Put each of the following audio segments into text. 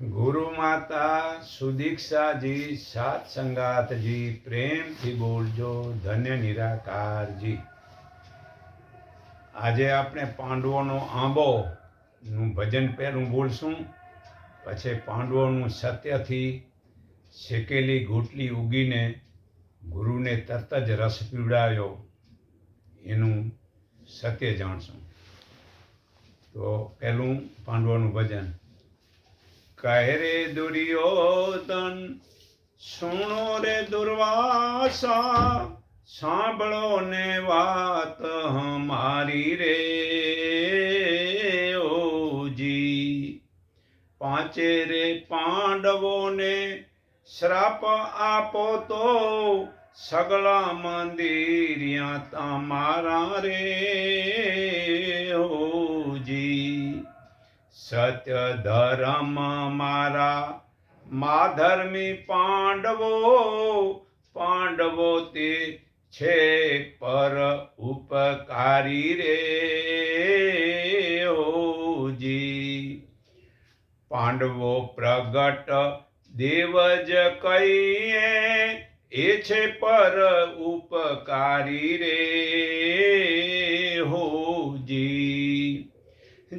ગુરુ માતા સુદીક્ષાજી સાત સંગાતજી પ્રેમથી બોલજો, ધન્ય નિરાકારજી. આજે આપણે પાંડવોનો આંબો નું ભજન પહેલું બોલશું, પછી પાંડવોનું સત્યથી શેકેલી ઘૂંટલી ઉગીને ગુરુને તરત જ રસ પીવડાવ્યો. એનું સત્ય જાણશું. તો પહેલું પાંડવોનું ભજન. કહે રે દુર્યોધન, સુણો રે દુર્વાસા, સાંભળો ને વાત હમારી રે ઓજી પાંચે રે પાંડવોને શ્રાપ આપો તો સગળા મંદિરિયા તમારા રે સત્ય ધર્મ મારા માધર્મી પાંડવો પાંડવો તે છે પર ઉપકારી રે ઓજી પાંડવો પ્રગટ દેવજ કહીએ એ છે પર ઉપકારી રે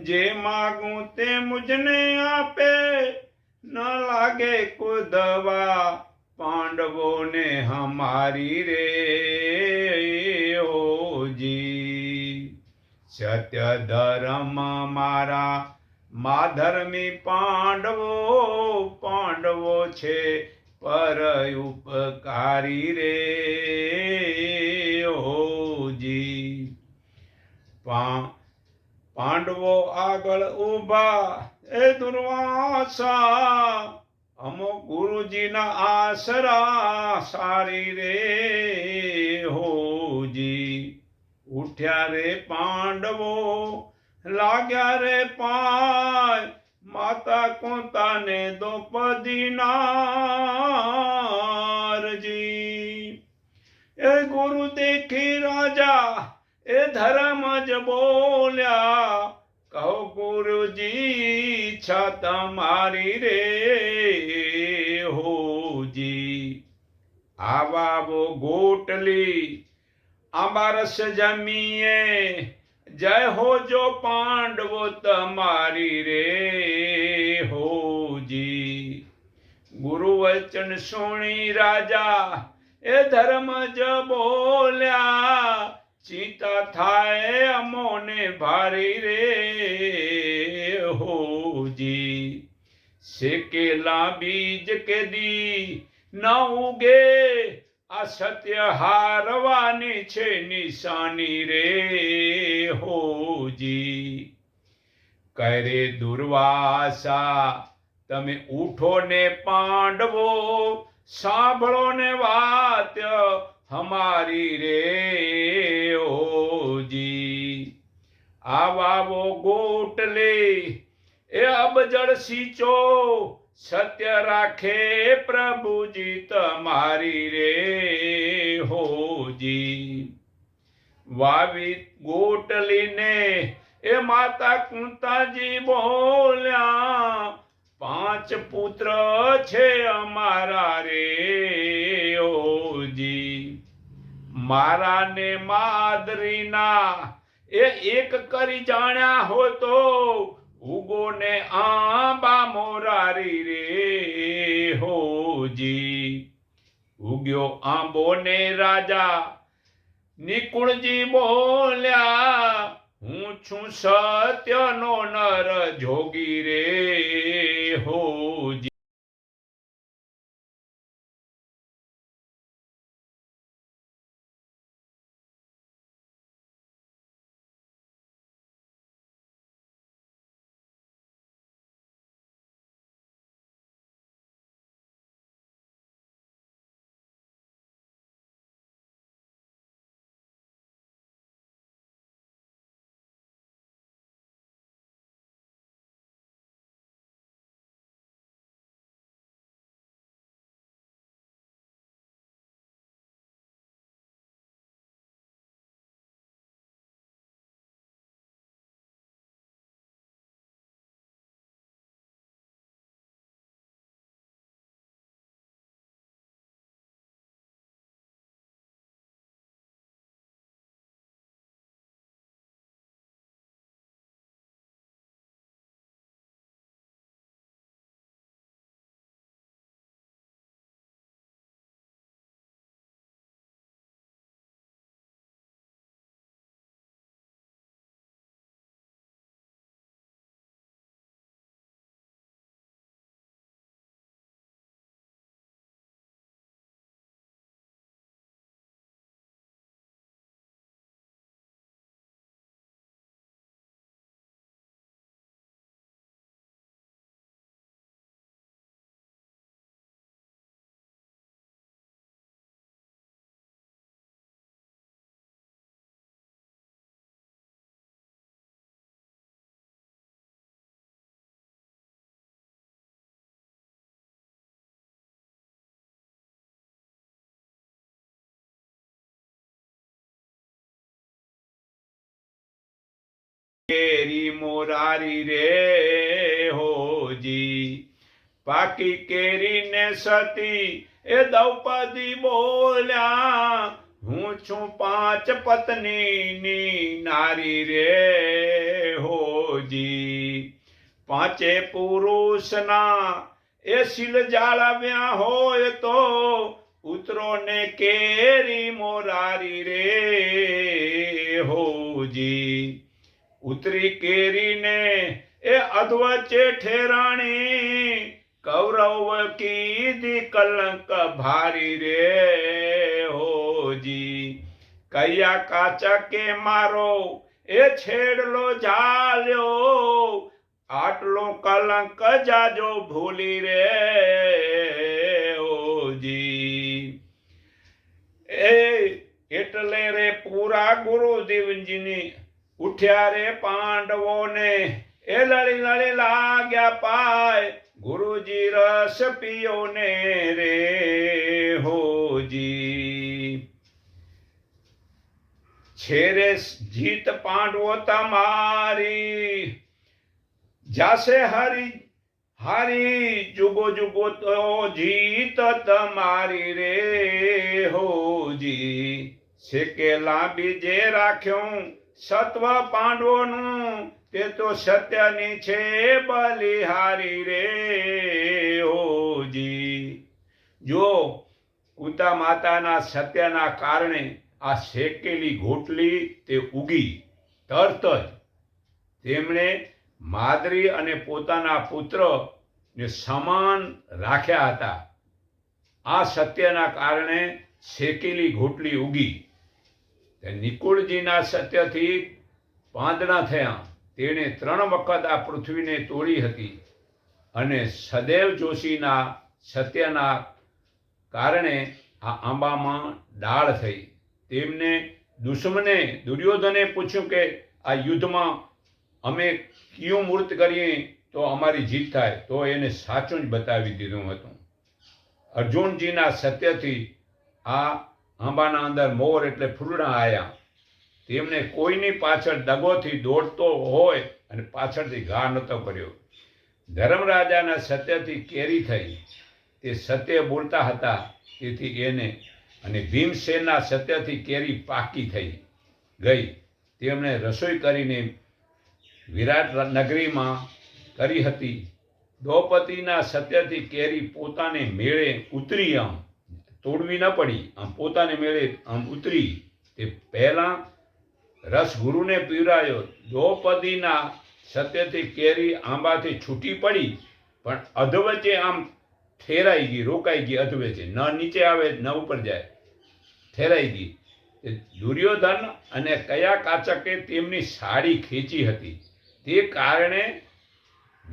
જે માગું તે મુજને આપે. ન લાગે કુદવા પાંડવોને હમારી રે, હોજી. સત્ય ધર્મ મારા માધર્મી પાંડવો પાંડવો છે પર ઉપકારી રે, હોજી. પા પાંડવો આગળ ઊભા, એ દુર્વાસા. અમો ગુરુજીના આશરા સારી રે હોજી. ઉઠ્યા રે પાંડવો, લાગ્યા રે પાય. માતા કોતાને દ્રૌપદી એ ગુરુ દેખી રાજા એ ધર્મ જ બોલ્યા, કહો ગુરુજી ઈચ્છા તમારી રે હોજી. આવાવો ગોટલી આંબારસ જમીએ, જય હો જો પાંડવો તમારી રે હોજી. ગુરુ વચન સુણી રાજા, એ ધર્મ જ બોલ્યા ચિંતા થાય અમોને ભારી રે, હોજી. શેકેલા બીજ કેદી ન ઉગે, આ સત્ય હારવાની છે નિશાની રે, હોજી. કરે દુર્વાસા, તમે ઉઠો ને પાંડવો સાંભળો ને વાત હમારી રે ઓજી આવાવો ગોટલે એ અબજળ સિંચો સત્ય રાખે પ્રભુજી તમારી રે હોજી વાવી ગોટલીને એ માતા કુંતાજી બોલ્યા પાંચ પુત્ર છે અમારા રે મારા ને માદરીના. એ એક કરી જાણ્યા હો તો ઉગો ને આંબા મોરારી રે હોજી ઉગ્યો આંબો ને રાજા. નિકુણજી બોલ્યા, હું છું સત્યનો નર જોગી રે હોજી કેરી મોરારી રે હોજી. પાકી કેરીને સતી એ દ્રૌપદી બોલ્યા, હું છું પાંચ પત્નીની નારી રે હોજી. પાંચે પુરુષના એ શીલ જાળવ્યા હોય તો ઉતરો ને કેરી મોરારી રે હોજી. ઉતરી કેરીને એ અધવચે ઠેરાણી કૌરવ કીધી કલંક ભારી રે હોજી. કયા કાચા કે મારો, એ છેડલો ઝાલ્યો. આટલો કલંક જાજો ભૂલી રે ઓજી એ એટલે રે પૂરા ગુરુદેવજીની ઉઠ્યા રે પાંડવોને, એ લળી લળી લાગ્યા પાય. ગુરુજી રસ પીયો ને રે હોજી છેરે જીત પાંડવો તમારી. જાસે હરી, હારી જુગો જુગો તો જીત તમારી રે હોજી શેકે લાંબી જે રાખ્યું સત્વ પાંડવોનું તે તો સત્યની છે, બલિહારી રે ઓજી જો કુતા માતાના સત્યના કારણે આ શેકેલી ઘોટલી તે ઉગી, તરત જ તેમણે માદરી અને પોતાના પુત્ર ને સમાન રાખ્યા હતા. આ સત્યના કારણે શેકેલી ઘોટલી ઉગી. નિકુળજીના સત્યથી પાંદડા થયા. તેણે ત્રણ વખત આ પૃથ્વીને તોડી હતી અને સદૈવ જોશીના સત્યના કારણે આ આંબામાં ડાળ થઈ. તેમને દુશ્મને, દુર્યોધને પૂછ્યું કે, આ યુદ્ધમાં અમે કયું મૂર્ત કરીએ તો અમારી જીત થાય? તો એને સાચું જ બતાવી દીધું હતું. અર્જુનજીના સત્યથી આ આંબાના અંદર મોર એટલે ફૂલડા આવ્યા તેમને કોઈની પાછળ દગોથી દોડતો હોય અને પાછળથી ઘા નહોતો કર્યો. ધર્મરાજાના સત્યથી કેરી થઈ. તે સત્ય બોલતા હતા, તેથી એને અને ભીમસેનના સત્યથી કેરી પાકી થઈ ગઈ. તેમણે રસોઈ કરીને વિરાટ નગરીમાં કરી હતી. દ્રૌપદીના સત્યથી કેરી પોતાને મેળે ઉતરી આમ. તોડવી ન પડી, આમ પોતાને મેળે, આમ ઉતરી, તે પહેલાં રસ ગુરુને પીવરાયો દ્રૌપદીના સત્યથી કેરી આંબાથી છૂટી પડી, પણ અધવચે આમ ઠેરાઈ ગઈ, રોકાઈ ગઈ અધવચે. ન નીચે આવે, ન ઉપર જાય. ઠેરાઈ ગઈ. દુર્યોધન અને કયા કાચકે તેમની સાડી ખેંચી હતી? તે કારણે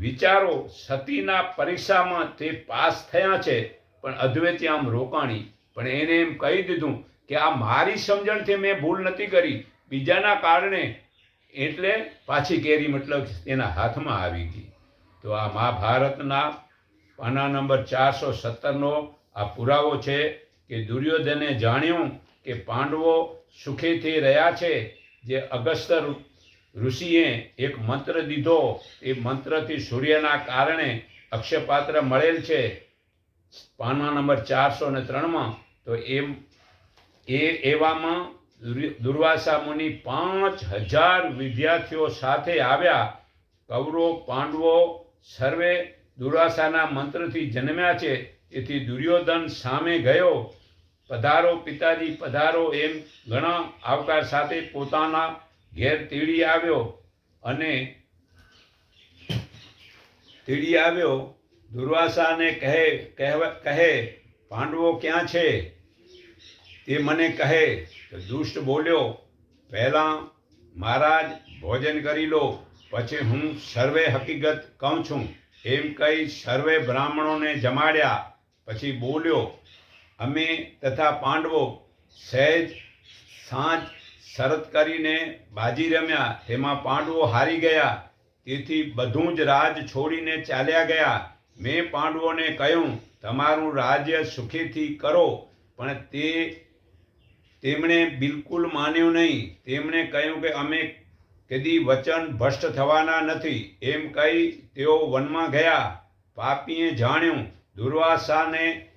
વિચારો સતીના પરીક્ષામાં તે પાસ થયા છે. પણ અદ્વૈતી આમ રોકાણી. પણ એને એમ કહી દીધું કે આ મારી સમજણથી મેં ભૂલ નથી કરી. બીજાના કારણે એટલે પાછી કેરી મતલબ એના હાથમાં આવી ગઈ. તો આ મહાભારતના પાના નંબર ચારસો સત્તરનો આ પુરાવો છે કે દુર્યોધને જાણ્યું કે પાંડવો સુખેથી રહ્યા છે. જે અગસ્ત્ય ઋષિએ એક મંત્ર દીધો. એ મંત્રથી સૂર્યના કારણે અક્ષયપાત્ર મળેલ છે. પાના નંબર ચારસો ને ત્રણમાં, તો એમ એ એવામાં દુર્વાસા મુનિ પાંચ હજાર વિદ્યાર્થીઓ સાથે આવ્યા. કૌરવ, પાંડવો સર્વે દુર્વાસાના મંત્રથી જન્મ્યા છે. તેથી દુર્યોધન સામે ગયો. પધારો, પિતાજી, પધારો એમ ઘણા આવકાર સાથે પોતાના ઘેર તેડી આવ્યો અને તેડી આવ્યો દુર્વાસાને કહે કહે, પાંડવો ક્યાં છે? તે મને કહે, તો દુષ્ટ બોલ્યો, પહેલાં મહારાજ, ભોજન કરી લો, પછી હું સર્વે હકીકત કહું છું. એમ કહી સર્વે બ્રાહ્મણોને જમાડ્યા, પછી બોલ્યો, અમે તથા પાંડવો સહેજ સાંજ શરત કરીને બાજી રમ્યા. તેમાં પાંડવો હારી ગયા. તેથી બધું જ રાજ છોડીને ચાલ્યા ગયા. મેં પાંડવોને કહ્યું, તમારું રાજ્ય સુખેથી કરો. પણ તે તેમણે બિલકુલ માન્યું નહીં. તેમણે કહ્યું કે અમે કદી વચન ભ્રષ્ટ થવાના નથી. એમ કહી તેઓ વનમાં ગયા. પાપીએ જાણ્યું, દુર્વાસાને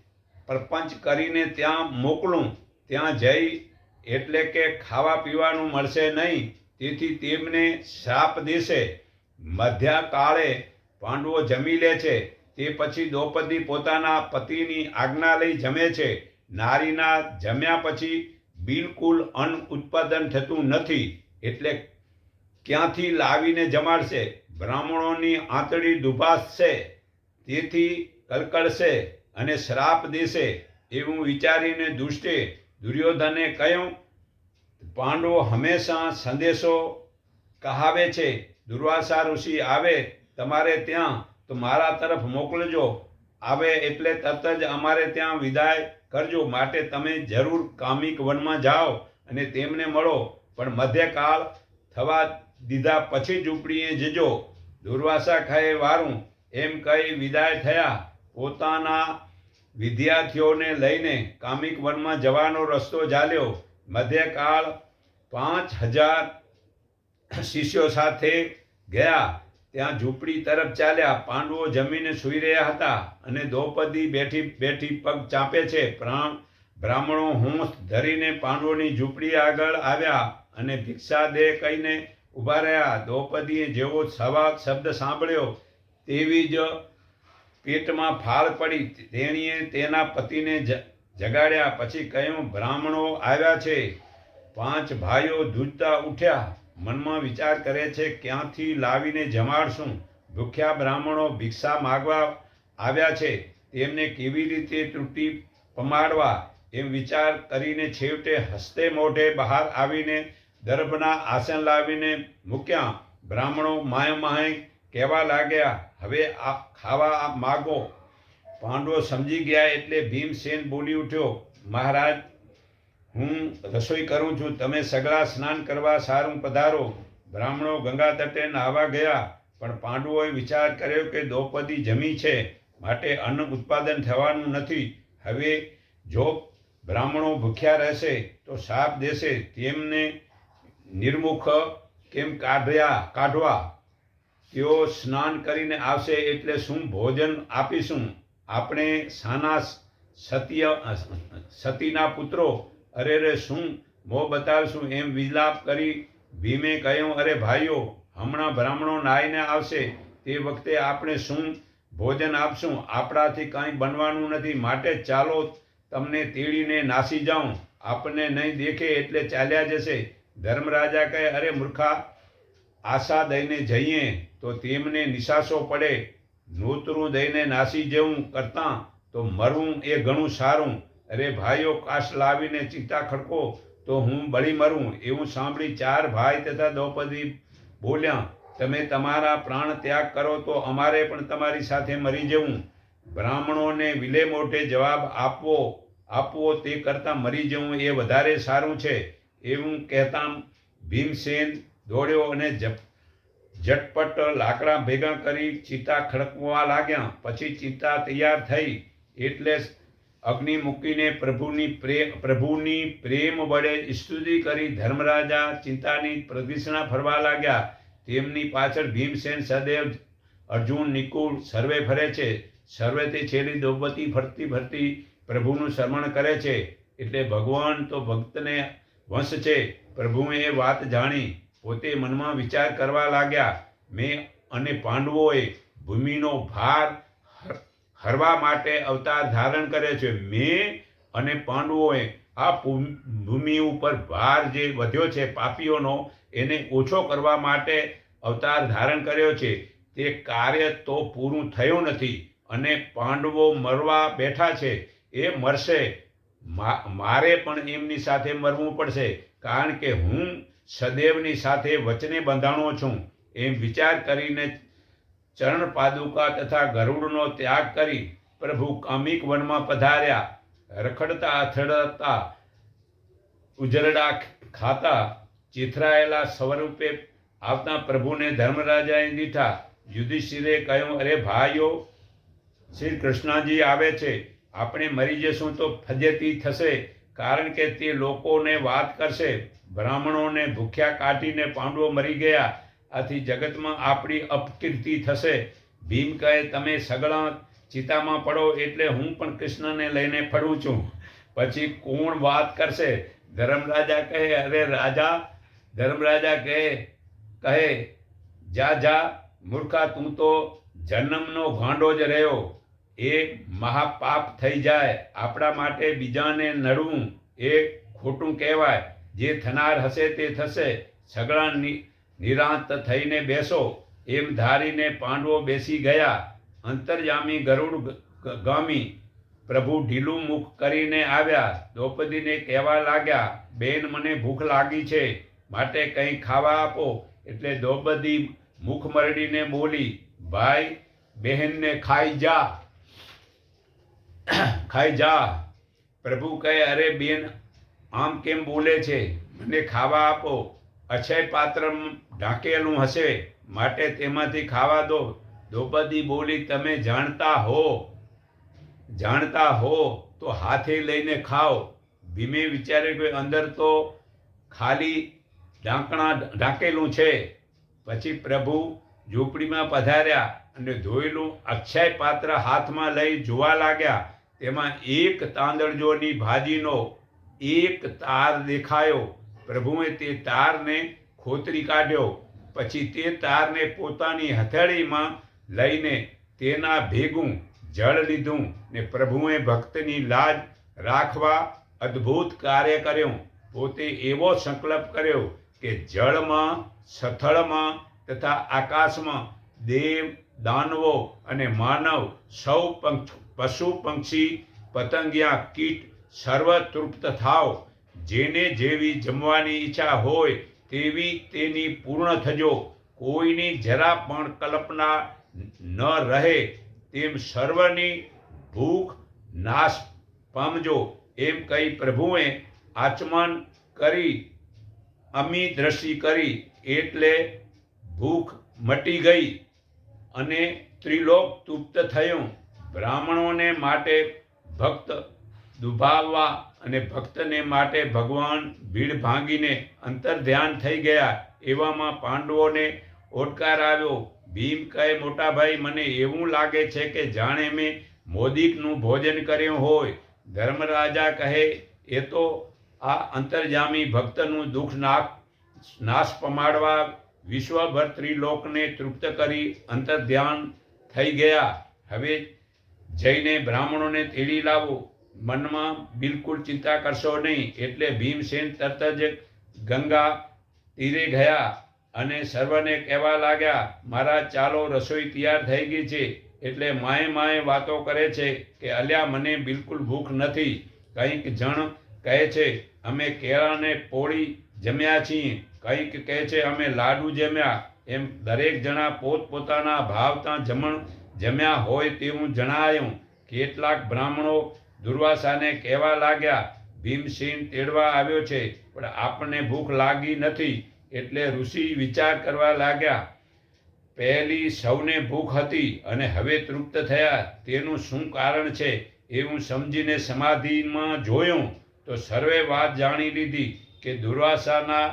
પ્રપંચ કરીને ત્યાં મોકલું. ત્યાં જઈ એટલે કે ખાવા પીવાનું મળશે નહીં. તેથી તેમને શ્રાપ દેશે. મધ્યા કાળે પાંડવો જમી લે છે. તે પછી દ્રૌપદી પોતાના પતિની આજ્ઞા લઈ જમે છે. નારીના જમ્યા પછી બિલકુલ અન્ન ઉત્પાદન થતું નથી એટલે ક્યાંથી લાવીને જમાડશે? બ્રાહ્મણોની આંતળી દુભાસશે તેથી કલકળશે અને શ્રાપ દેશે એવું વિચારીને દુષ્ટે દુર્યોધને કહ્યું, પાંડવો હંમેશા સંદેશો કહાવે છે. દુર્વાસા ઋષિ આવે, તમારે ત્યાં તો મારા તરફ મોકલજો. આવે એટલે તરત જ અમારે ત્યાં વિદાય કરજો. માટે તમે જરૂર કામિક વનમાં જાઓ અને તેમને મળો. પણ મધ્યકાળ થવા દીધા પછી ઝૂંપડીએ જજો. દુર્વાસા ખાએ વારું. એમ કહી વિદાય થયા. પોતાના વિદ્યાર્થીઓને લઈને કામિક વનમાં જવાનો રસ્તો ચાલ્યો મધ્યકાળ પાંચ હજાર શિષ્યો સાથે ગયા. ત્યાં ઝૂંપડી તરફ ચાલ્યા, પાંડવો જમીને સૂઈ રહ્યા હતા અને દ્રૌપદી બેઠી બેઠી પગ ચાંપે છે. પ્રાણ, બ્રાહ્મણો હોંશ ધરીને પાંડવોની ઝૂંપડી આગળ આવ્યા અને ભિક્ષા દે કહીને ઊભા રહ્યા. દ્રૌપદીએ જેવો સવા શબ્દ સાંભળ્યો તેવી જ પેટમાં ફાળ પડી. તેણીએ તેના પતિને જગાડ્યા. પછી કહ્યું, બ્રાહ્મણો આવ્યા છે. પાંચ ભાઈઓ ધૂજતા ઉઠ્યા. મનમાં વિચાર કરે છે, ક્યાંથી લાવીને જમાડશું? ભૂખ્યા બ્રાહ્મણો ભિક્ષા માગવા આવ્યા છે, તેમને કેવી રીતે તૂટી પમાડવા? એમ વિચાર કરીને છેવટે હસ્તે મોઢે બહાર આવીને દર્ભના આસન લાવીને મૂક્યા. બ્રાહ્મણો માય માય કહેવા લાગ્યા, હવે આ ખાવા માગો. પાંડવો સમજી ગયા એટલે ભીમસેન બોલી ઉઠ્યો, મહારાજ હું રસોઈ કરું છું. તમે સગળા સ્નાન કરવા સારું પધારો. બ્રાહ્મણો ગંગા તટે નાહવા ગયા, પણ પાંડવોએ વિચાર કર્યો કે દ્રૌપદી જમી છે, માટે અન્ન ઉત્પાદન થવાનું નથી. હવે જો બ્રાહ્મણો ભૂખ્યા રહેશે, તો શાપ દેશે. તેમને નિર્મુખ કેમ કાઢ્યા? કાઢવા. તેઓ સ્નાન કરીને આવશે એટલે શું ભોજન આપીશું? આપણે સાના સત્ય સતીના પુત્રો અરે રે, શું? મો બતાવશું એમ વિલાપ કરી ભીમે કહ્યું, અરે ભાઈઓ, હમણાં બ્રાહ્મણો નાહીને આવશે. તે વખતે આપણે શું ભોજન આપશું? આપણાથી કાંઈ બનવાનું નથી. માટે ચાલો તમને તેડીને નાસી જાઉં. આપણને નહીં દેખે એટલે ચાલ્યા જશે. ધર્મરાજા કહે, અરે મૂર્ખા, આશા દઈને જઈએ તો તેમને નિશાસો પડે. નોતરું દઈને નાસી જવું કરતાં તો મરવું એ ઘણું સારું. અરે ભાઈઓ, કાશ લાવીને ચિત્તા ખડકો, તો હું બળી મરું. એવું સાંભળી ચાર ભાઈ તથા દ્રૌપદી બોલ્યા, તમે તમારા પ્રાણ ત્યાગ કરો તો અમારે પણ તમારી સાથે મરી જવું. બ્રાહ્મણોને વિલે મોઢે જવાબ આપવો આપવો તે કરતાં મરી જવું એ વધારે સારું છે. એવું કહેતા ભીમસેન દોડ્યો અને જપ, ઝટપટ લાકડા ભેગા કરી ચિતા ખડકવા લાગ્યા. પછી ચિતા તૈયાર થઈ, એટલે અગ્નિ મૂકીને પ્રભુની પ્રેમ પ્રભુની પ્રેમ વડે સ્તુતિ કરી ધર્મરાજા ચિંતાની પ્રદક્ષિણા ફરવા લાગ્યા. તેમની પાછળ ભીમસેન સદૈવ, અર્જુન નિકુળ સર્વે ફરે છે. સર્વે તે છેલ્લી દ્રૌપદી ફરતી ફરતી પ્રભુનું શરમણ કરે છે. એટલે ભગવાન તો ભક્તને વંશ છે. પ્રભુએ એ વાત જાણી. પોતે મનમાં વિચાર કરવા લાગ્યા. મેં અને પાંડવોએ ભૂમિનો ભાર હરવા માટે અવતાર ધારણ કરે છે મેં અને પાંડવોએ. આ ભૂમિ ઉપર ભાર જે વધ્યો છે પાપીઓનો, એને ઓછો કરવા માટે અવતાર ધારણ કર્યો છે. તે કાર્ય તો પૂરું થયું નથી અને પાંડવો મરવા બેઠા છે. એ મરશે. મારે પણ એમની સાથે મરવું પડશે કારણ કે હું સદૈવની સાથે વચને બંધાણો છું. એમ વિચાર કરીને ચરણ પાદુકા તથા ગરુડનો ત્યાગ કરી પ્રભુ કામિક વનમાં પધાર્યા. રખડતા, અથડતા, ઉજરડા ખાતા ચિથરાયેલા સ્વરૂપે આવતા પ્રભુને ધર્મરાજાએ દીઠા યુધિષ્ઠિરે કહ્યું, અરે ભાઈઓ, શ્રી કૃષ્ણજી આવે છે. આપણે મરી જશું તો ફજેતી થશે, કારણ કે તે લોકોને વાત કરશે. બ્રાહ્મણોને ભૂખ્યા કાઢીને પાંડવો મરી ગયા. આથી જગતમાં આપણી અપકીર્તિ થશે. ભીમ કહે, તમે સગળા ચિતામાં પડો એટલે હું પણ કૃષ્ણને લઈને ફરું છું. પછી કોણ વાત કરશે? ધર્મરાજા કહે, અરે રાજા, ધર્મરાજા કહે કહે, જા જા, મૂર્ખા, તું તો જન્મનો ગાંડો જ રહ્યો. એ મહાપાપ થઈ જાય. આપણા માટે બીજાને નડવું એ ખોટું કહેવાય. જે થનાર હશે તે થશે. સગળા નિરાંત થઈને બેસો. એમ ધારીને પાંડવો બેસી ગયા. અંતર્યામી ગરુડ ગામી પ્રભુ ઢીલું મુખ કરીને આવ્યા. દ્રૌપદીને કહેવા લાગ્યા, બેન, મને ભૂખ લાગી છે. માટે કંઈ ખાવા આપો. એટલે દ્રૌપદી મુખ મરડીને બોલી, ભાઈ, બહેનને ખાઈ જા. ખાઈ જા. પ્રભુ કહે, અરે બેન, આમ કેમ બોલે છે? મને ખાવા આપો. અક્ષય પાત્ર ઢાંકેલું હશે. માટે તેમાંથી ખાવા દો. દ્રૌપદી બોલી, તમે જાણતા હો. જાણતા હો? તો હાથે લઈને ખાઓ. ભીમે વિચારે કે અંદર તો ખાલી ઢાંકણા ઢાંકેલું છે. પછી પ્રભુ ઝૂંપડીમાં પધાર્યા અને ધોયેલું અક્ષય પાત્ર હાથમાં લઈ જોવા લાગ્યા. તેમાં એક તાંદળજોની ભાજીનો એક તાર દેખાયો. પ્રભુએ તે તારને ખોતરી કાઢ્યો. પછી તે તારને પોતાની હથેળીમાં લઈને તેના ભેગું જળ લીધું ને પ્રભુએ ભક્તની લાજ રાખવા અદ્ભુત કાર્ય કર્યું. પોતે એવો સંકલ્પ કર્યો કે જળમાં, સથળમાં તથા આકાશમાં દેવ, દાનવો અને માનવ સૌ પંખ, પશુ પંક્ષી, પતંગિયા, કીટ સર્વ તૃપ્ત થાવ. જેને જેવી જમવાની ઈચ્છા હોય તેવી તેની પૂર્ણ થજો. કોઈની જરા પણ કલ્પના ન રહે તેમ સર્વની ભૂખ નાશ પામજો. એમ કહી પ્રભુએ આચમન કરી અમી દ્રષ્ટિ કરી, એટલે ભૂખ મટી ગઈ અને ત્રિલોક તૃપ્ત થયું. બ્રાહ્મણોને માટે ભક્ત દુભાવવા અને ભક્તને માટે ભગવાન ભીડ ભાંગીને અંતર ધ્યાન થઈ ગયા એવામાં પાંડવોને ઓટકાર આવ્યો. ભીમ કહે મોટા ભાઈ મને એવું લાગે છે કે જાણે મેં મોદીકનું ભોજન કર્યું હોય. ધર્મરાજા કહે, એ તો આ અંતર્જામી ભક્તનું દુઃખ નાશ નાશ પમાડવા વિશ્વભર ત્રિલોકને તૃપ્ત કરી અંતર ધ્યાન થઈ ગયા. હવે જઈને બ્રાહ્મણોને તેડી લાવો. મનમાં બિલકુલ ચિંતા કરશો નહીં. એટલે ભીમસેન તરત જ ગંગા તીરે ગયા અને સર્વને કહેવા લાગ્યા, મારા ચાલો રસોઈ તૈયાર થઈ ગઈ છે. એટલે માએ માએ વાતો કરે છે કે, અલ્યા, મને બિલકુલ ભૂખ નથી. કંઈક જણ કહે છે, અમે કેળાને પોળી જમ્યા છીએ. કંઈક કહે છે, અમે લાડુ જમ્યા. એમ દરેક જણા પોતપોતાના ભાવતા જમણ જમ્યા હોય તેવું જણાયું. કેટલાક બ્રાહ્મણો દુર્વાસાને કહેવા લાગ્યા ભીમસિંહ તેડવા આવ્યો છે, પણ આપણને ભૂખ લાગી નથી. એટલે ઋષિ વિચાર કરવા લાગ્યા, પહેલી સૌને ભૂખ હતી અને હવે તૃપ્ત થયા. તેનું શું કારણ છે એવું સમજીને સમાધિમાં જોયું. તો સર્વે વાત જાણી લીધી કે દુર્વાસાના,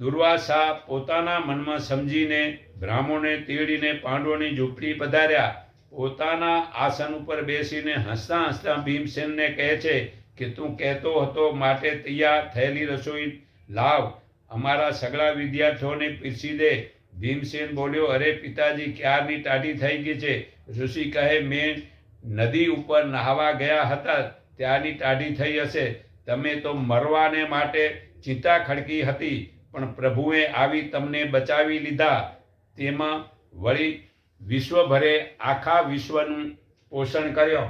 દુર્વાસા પોતાના મનમાં સમજીને બ્રાહ્મણને તેડીને પાંડવોની ઝૂંપડી પધાર્યા. પોતાના આસન ઉપર બેસીને હસતા હસતા ભીમસેનને કહે છે કે, તું કહેતો હતો માટે તૈયાર થયેલી રસોઈ લાવ, અમારા સગળા વિદ્યાર્થીઓને પીરસી દે. ભીમસેન બોલ્યો, અરે પિતાજી, ક્યારની ટાઢી થઈ ગઈ છે? ઋષિ કહે, મેં નદી ઉપર નહાવા ગયા હતા ત્યારની ટાઢી થઈ હશે. તમે તો મરવાને માટે ચિંતા ખડકી હતી, પણ પ્રભુએ આવી તમને બચાવી લીધા. તેમાં વળી વિશ્વભરે આખા વિશ્વનું પોષણ કર્યો.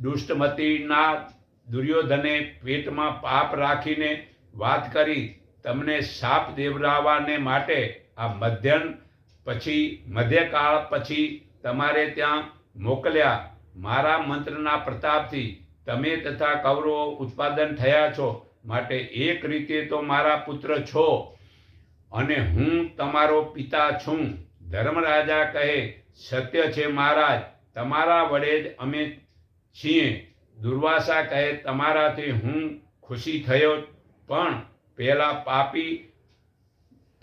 દુષ્ટમતીના દુર્યોધને પેટમાં પાપ રાખીને વાત કરી, તમને સાપ દેવરાવાને માટે આ મધ્યન પછી, મધ્યકાળ પછી તમારે ત્યાં મોકલ્યા. મારા મંત્રના પ્રતાપથી તમે તથા કૌરવો ઉત્પાદન થયા છો. માટે એક રીતે તો મારા પુત્ર છો અને હું તમારો પિતા છું. ધર્મરાજા કહે, સત્ય છે મહારાજ, તમારા વડે જ અમે છીએ. દુર્વાસા કહે, તમારાથી હું ખુશી થયો, પણ પહેલાં પાપી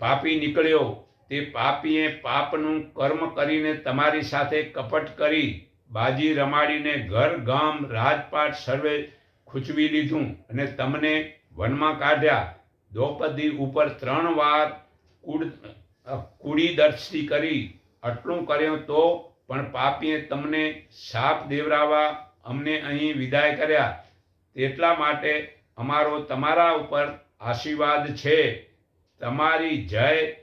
પાપી નીકળ્યો. તે પાપીએ પાપનું કર્મ કરીને તમારી સાથે કપટ કરી બાજી રમાડીને ઘર, ગામ, રાજપાટ સર્વે ખૂંચવી લીધું અને તમને વનમાં કાઢ્યા. દ્રૌપદી ઉપર ત્રણ વાર કુડ કુડી દર્શી કરી આટલું કર્યું તો પણ પાપીએ તમને શાપ દેવરાવા અમને અહીં વિદાય કર્યા. તેટલા માટે અમારો તમારા ઉપર આશીર્વાદ છે. તમારી જય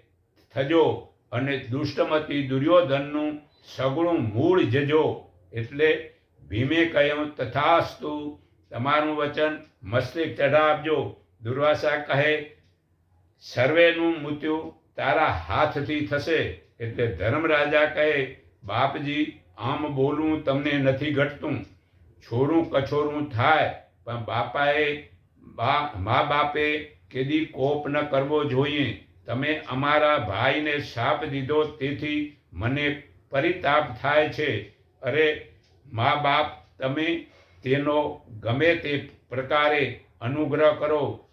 થજો અને દુષ્ટમતી દુર્યોધનનું સગળું મૂળ જજો. એટલે ભીમે કહ્યું, તથાસ્તુ, તમારું વચન મસ્તિક ચઢાવજો. દુર્વાસા કહે, સર્વેનું મૃત્યુ તારા હાથથી થશે એટલે ધર્મરાજા કહે, બાપજી, આમ બોલવું તમને નથી ઘટતું. છોરું કછોરું થાય, પણ બાપાએ મા બાપે કેદી કોપ ન કરવો જોઈએ. તમે અમારા ભાઈને શાપ દીધો તેથી મને પરિતાપ થાય છે. અરે, મા બાપ, તમે તેનો ગમે તે પ્રકારે અનુગ્રહ કરો.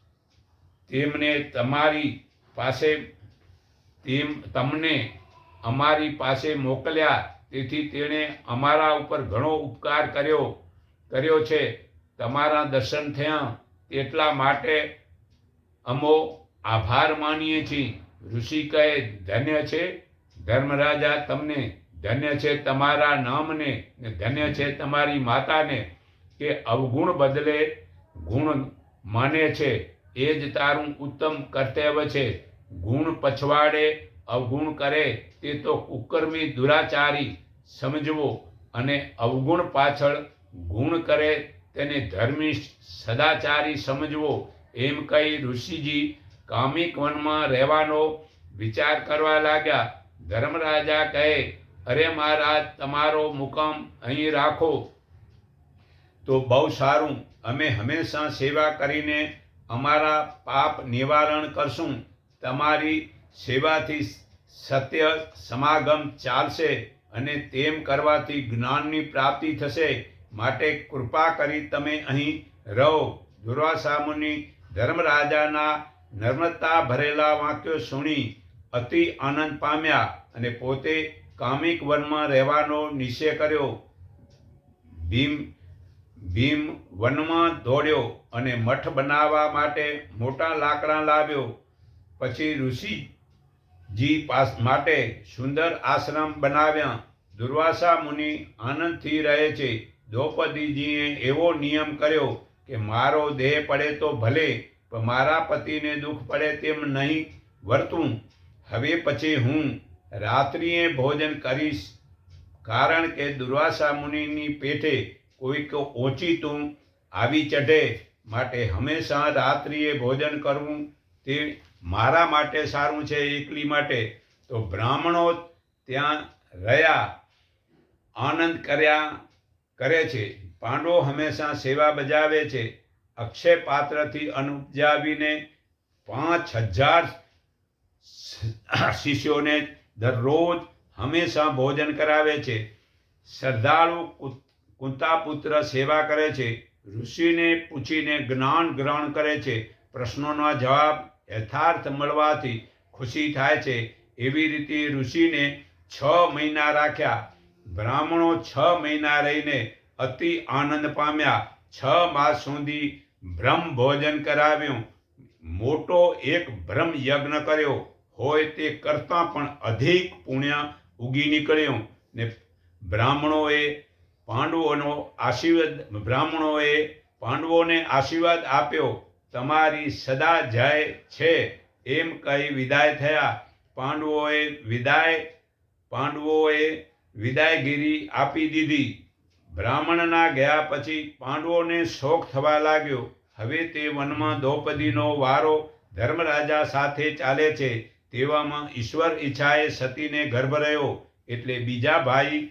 તેમને તમારી પાસે તેમ તમને અમારી પાસે મોકલ્યા. તેથી તેણે અમારા ઉપર ઘણો ઉપકાર કર્યો. કર્યો છે. તમારા દર્શન થયા. એટલા માટે અમો આભાર માનીએ છીએ. ઋષિ કહે, ધન્ય છે. ધર્મરાજા તમને ધન્ય છે તમારા નામને ને ધન્ય છે તમારી માતાને કે અવગુણ બદલે ગુણ માને છે. એ જ તારું ઉત્તમ કર્તવ્ય છે. ગુણ પછવાડે, અવગુણ કરે, તે તો કુકર્મી દુરાચારી સમજવો અને અવગુણ પાછળ ગુણ કરે, તેને ધર્મી સદાચારી સમજવો. એમ કહી ઋષિજી કામિક વનમાં રહેવાનો વિચાર કરવા લાગ્યા. ધર્મરાજા કહે, અરે મહારાજ, તમારો મુકામ અહીં રાખો. તો બહુ સારું. અમે હંમેશા સેવા કરીને અમારા પાપ નિવારણ કરશું. તમારી સેવાથી સત્ય સમાગમ ચાલશે અને તેમ કરવાથી જ્ઞાનની પ્રાપ્તિ થશે. માટે કૃપા કરી તમે અહીં રહો. દુર્વાસા મુનિ ધર્મરાજાના નર્મદતા ભરેલા વાક્યો સુણી અતિ આનંદ પામ્યા અને પોતે કામિક વનમાં રહેવાનો નિશ્ચય કર્યો. ભીમ ભીમ વનમાં દોડ્યો અને મઠ બનાવવા માટે મોટા લાકડા લાવ્યો. પછી ઋષિજી પાસ માટે સુંદર આશ્રમ બનાવ્યા. દુર્વાસા મુનિ આનંદથી રહે છે. દ્રૌપદીજીએ એવો નિયમ કર્યો કે મારો દેહ પડે તો ભલે, પણ મારા પતિને દુઃખ પડે તેમ નહીં વર્તું. હવે પછી હું રાત્રિએ ભોજન કરીશ. કારણ કે દુર્વાસા મુનિની પેઠે કોઈક ઓચિતું આવી ચઢે. માટે હંમેશા રાત્રિએ ભોજન કરવું તે મારા માટે સારું છે, એકલી માટે. તો બ્રાહ્મણો ત્યાં રહ્યા, આનંદ કર્યા, કરે છે. પાંડવો હંમેશા સેવા બજાવે છે. અક્ષય પાત્રથી અનુપજાવીને પાંચ હજાર શિષ્યોને દરરોજ હંમેશા ભોજન કરાવે છે. શ્રદ્ધાળુ કુંતાપુત્ર સેવા કરે છે. ઋષિને પૂછીને જ્ઞાન ગ્રહણ કરે છે. પ્રશ્નોના જવાબ યથાર્થ મળવાથી ખુશી થાય છે. એવી રીતે ઋષિને છ મહિના રાખ્યા. બ્રાહ્મણો છ મહિના રહીને અતિ આનંદ પામ્યા. છ માસ સુધી બ્રહ્મ ભોજન કરાવ્યું. મોટો એક બ્રહ્મ યજ્ઞ કર્યો. હોય તે કરતાં પણ અધિક પુણ્ય ઉગી નીકળ્યું. ને બ્રાહ્મણોએ પાંડવોનો આશીર્વાદ, બ્રાહ્મણોએ પાંડવોને આશીર્વાદ આપ્યો. તમારી સદા જય છે. એમ કહી વિદાય થયા. પાંડવોએ વિદાય, પાંડવોએ વિદાયગીરી આપી દીધી. બ્રાહ્મણના ગયા પછી પાંડવોને શોખ થવા લાગ્યો. હવે તે વનમાં દ્રૌપદીનો વારો ધર્મરાજા સાથે ચાલે છે. તેવામાં ઈશ્વર ઈચ્છાએ સતીને ગર્ભ રહ્યો. એટલે બીજા ભાઈ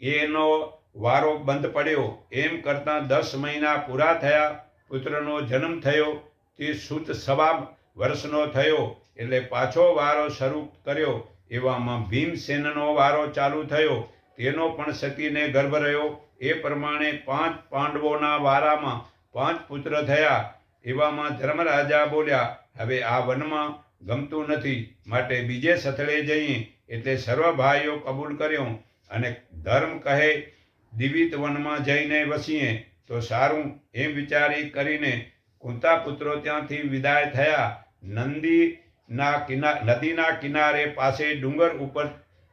એનો વારો બંધ પડ્યો. એમ કરતાં દસ મહિના પૂરા થયા. પુત્રનો જન્મ થયો, તે સુત સવા વર્ષનો થયો, એટલે પાછો વારો શરૂ કર્યો. એવામાં ભીમસેનનો વારો ચાલુ થયો. તેનો પણ સતીને ગર્ભ રહ્યો. એ પ્રમાણે પાંચ પાંડવોના વારામાં પાંચ પુત્ર થયા. એવામાં ધર્મરાજા બોલ્યા, હવે આ વનમાં ગમતું નથી. માટે બીજે સથળે જઈએ. એટલે સર્વ ભાઈઓ કબૂલ કર્યો અને ધર્મ કહે, દિવિત વનમાં જઈને વસીએ. તો સારું એમ વિચારી કરીને કુંતા પુત્રો ત્યાંથી વિદાય થયા. નંદીના કિના, નદીના કિનારે પાસે ડુંગર ઉપર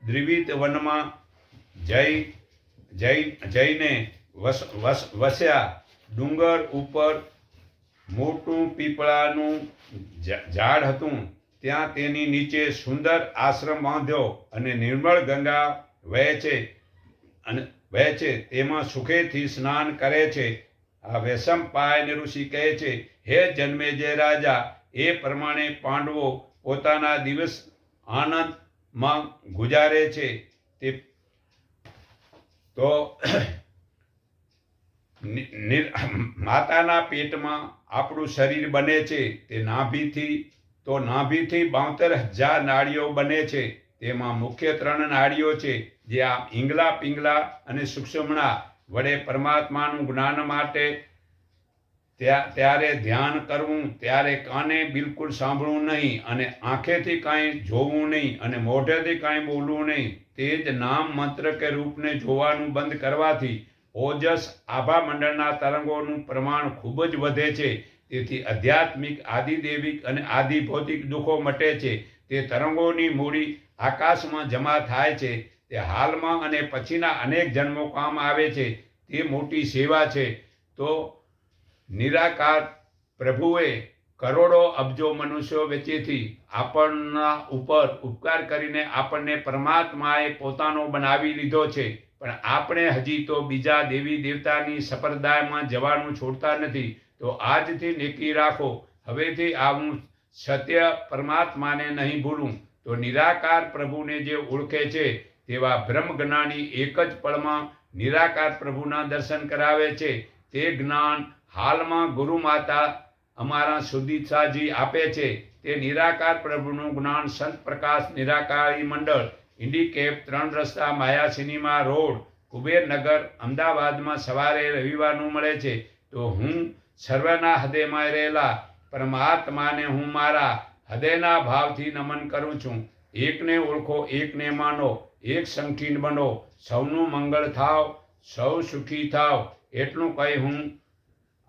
દ્રિવિત વનમાં જઈ જઈ, જઈને વસ વસ, વસ્યા. ડુંગર ઉપર મોટું પીપળાનું ઝાડ હતું. ત્યાં તેની નીચે સુંદર આશ્રમ બાંધ્યો અને નિર્મળ ગંગા વહે છે. અને વહે છે તેમાં સુખેથી સ્નાન કરે છે. આ વેસમ પાયન ઋષિ કહે છે, હે જન્મે જય રાજા, એ પ્રમાણે પાંડવો પોતાના દિવસ આનંદમાં ગુજારે છે. તે તો માતાના પેટમાં આપણું શરીર બને છે. તે નાભીથી, તો નાભીથી બાવતેર હજાર નાળીઓ બને છે. તેમાં મુખ્ય ત્રણ નાડીઓ છે, જે આ હિંગલા પિંગલા અને સુક્ષમણા વડે પરમાત્માનું જ્ઞાન માટે ત્યાં- ત્યારે ધ્યાન કરવું, ત્યારે કાને બિલકુલ સાંભળવું નહીં અને આંખેથી કાંઈ જોવું નહીં અને મોઢેથી કાંઈ બોલવું નહીં, તે જ નામ મંત્ર કે રૂપને જોવાનું બંધ કરવાથી ઓજસ આભા મંડળના તરંગોનું પ્રમાણ ખૂબ જ વધે છે. તેથી આધ્યાત્મિક આદિદેવિક અને આદિભૌતિક દુઃખો મટે છે. તે તરંગોની મૂડી આકાશમાં જમા થાય છે, તે હાલમાં અને પછીના અનેક જન્મો કામ આવે છે, તે મોટી સેવા છે. તો નિરાકાર પ્રભુએ કરોડો અબજો મનુષ્યો વચ્ચેથી આપણના ઉપર ઉપકાર કરીને આપણને પરમાત્માએ પોતાનો બનાવી લીધો છે. પણ આપણે હજી તો બીજા દેવી દેવતાની સંપ્રદાયમાં જવાનું છોડતા નથી. તો આજથી નેકી રાખો. હવેથી આવું સત્ય પરમાત્માને નહીં ભૂલું. તો નિરાકાર પ્રભુને જે ઓળખે છે, તેવા બ્રહ્મજ્ઞાની એક જ પળમાં નિરાકાર પ્રભુના દર્શન કરાવે છે. તે જ્ઞાન હાલમાં ગુરુ માતા અમારા સુદીક્ષાજી આપે છે. તે નિરાકાર પ્રભુનું જ્ઞાન સંત પ્રકાશ નિરાકારી મંડળ, ઇન્ડિકેપ ત્રણ રસ્તા માયા સિનેમા રોડ કુબેરનગર અમદાવાદમાં સવારે રવિવારનું મળે છે. તો હું સર્વના હૃદયમાં રહેલા પરમાત્માને હું મારા હૃદયના ભાવથી નમન કરું છું. એકને ઓળખો, એકને માનો, એક સંકીર્ણ બનો. સૌનું મંગળ થાવ, સૌ સુખી થાવ. એટલું કહી હું,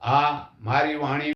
આ મારી વાણી